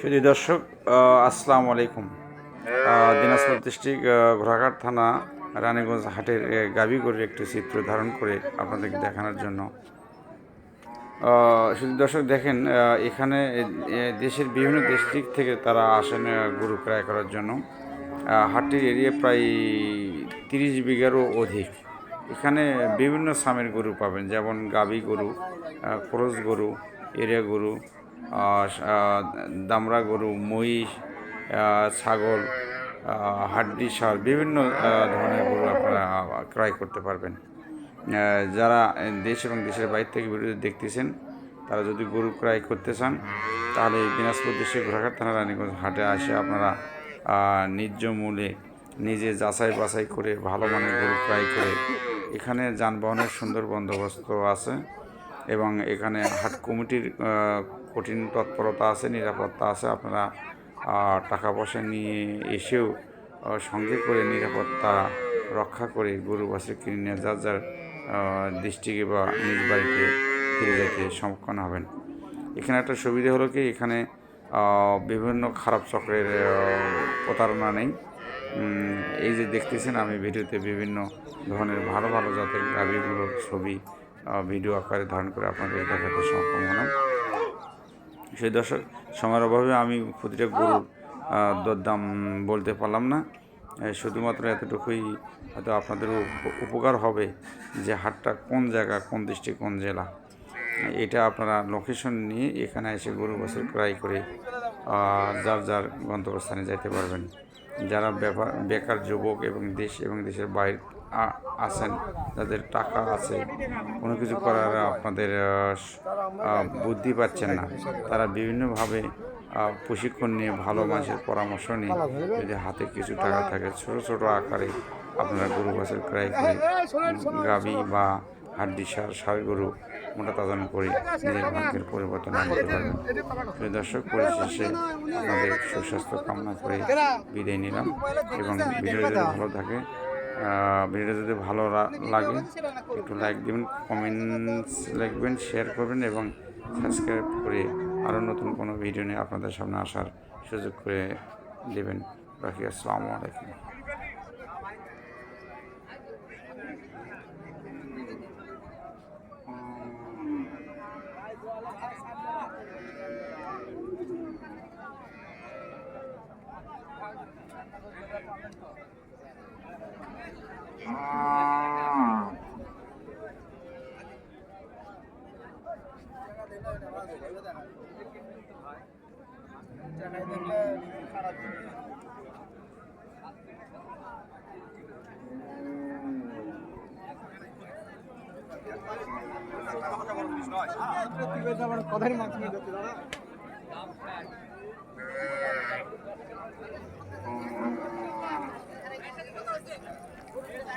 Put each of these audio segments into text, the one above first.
শুধু দর্শক আসসালামু আলাইকুম। দিনাজপুর ডিস্ট্রিক্ট ঘোড়াঘাট থানা রানীগঞ্জ হাটের গাবিগড়ের একটি চিত্র ধারণ করে আপনাদেরকে দেখানোর জন্য। শুধু দর্শক দেখেন এখানে দেশের বিভিন্ন ডিস্ট্রিক্ট থেকে তারা আসেন গরু ক্রয় করার জন্য। আহ, হাটটির এরিয়া প্রায় তিরিশ বিঘারও অধিক। এখানে বিভিন্ন সামের গরু পাবেন যেমন গাবি গরু ক্রস গরু এরিয়া গরু দামরা গরু, মহিষ ছাগল হাড্ডি সার বিভিন্ন ধরনের গরু আপনারা ক্রয় করতে পারবেন। যারা দেশ এবং দেশের বাইরে থেকে ভিডিও দেখতেছেন, তারা যদি গরু ক্রয় করতে চান, তাহলে দিনাজপুর দেশের ঘোড়াঘাট থানা রানীগঞ্জ হাটে আসে আপনারা ন্যায্য মূল্যে নিজে যাচাই বাছাই করে, ভালো মানের গরু ক্রয় করে, এখানে যানবাহনের সুন্দর বন্দোবস্ত আছে। এবং এখানে হাট কমিটির কঠিন তৎপরতা আছে, নিরাপত্তা আছে, আপনারা টাকা পয়সা নিয়ে এসেও সঙ্গে করে নিরাপত্তা রক্ষা করে গরু বাসে কিনে যার যার ডিস্ট্রিক্টে বা নিজ বাড়িতে ফিরে যেতে সক্ষম হবেন। এখানে একটা সুবিধা হলো কি, এখানে বিভিন্ন খারাপ চক্রের প্রতারণা নেই। এই যে দেখতেছেন, আমি ভিডিওতে বিভিন্ন ধরনের ভালো ভালো জাতের গাড়িগুলোর ছবি ভিডিও আকারে ধারণ করে আপনাদের দেখাতে সক্ষম হলাম। সেই দর্শক, সময়ের অভাবে আমি প্রতিটা গরুর দরদাম বলতে পারলাম না। শুধুমাত্র এতটুকুই হয়তো আপনাদের উপকার হবে যে হাটটা কোন জায়গা, কোন দৃষ্টি, কোন জেলা। এটা আপনারা লোকেশন নিয়ে এখানে এসে গরু বছর ক্রয় করে যার যার গন্তব্যস্থানে যাইতে পারবেন। যারা বেকার যুবক এবং দেশ এবং দেশের বাইরে আছেন যাদের টাকা আছে, কোনো কিছু করার আপনাদের বুদ্ধি পাচ্ছেন না। তারা বিভিন্নভাবে প্রশিক্ষণ নিয়ে, ভালো মানুষের পরামর্শ নিয়ে, যদি হাতে কিছু টাকা থাকে, ছোট ছোট আকারে আপনারা গরু, বাছুর ক্রয় করে গাবি বা হাড্ডি, সার সার গরু, মোটা তাজন করে নিজের ভাগ্যের পরিবর্তন আনতে পারবেন। প্রিয় দর্শক, পরিশেষে আপনাদের সুস্বাস্থ্য কামনা করে বিদায় নিলাম এবং ভিডিও যদি ভালো থাকে ভিডিও যদি ভালো লাগে, একটু লাইক দেবেন কমেন্টস লিখবেন শেয়ার করবেন এবং সাবস্ক্রাইব করে আরও নতুন কোনো ভিডিও নিয়ে আপনাদের সামনে আসার সুযোগ করে দেবেন। রাখি আসসালামু আলাইকুম। কথারই মাধ্যমে যাচ্ছে দাদা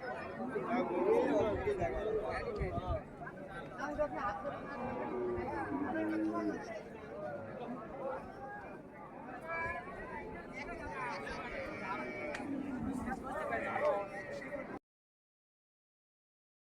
হ্যাঁ আমি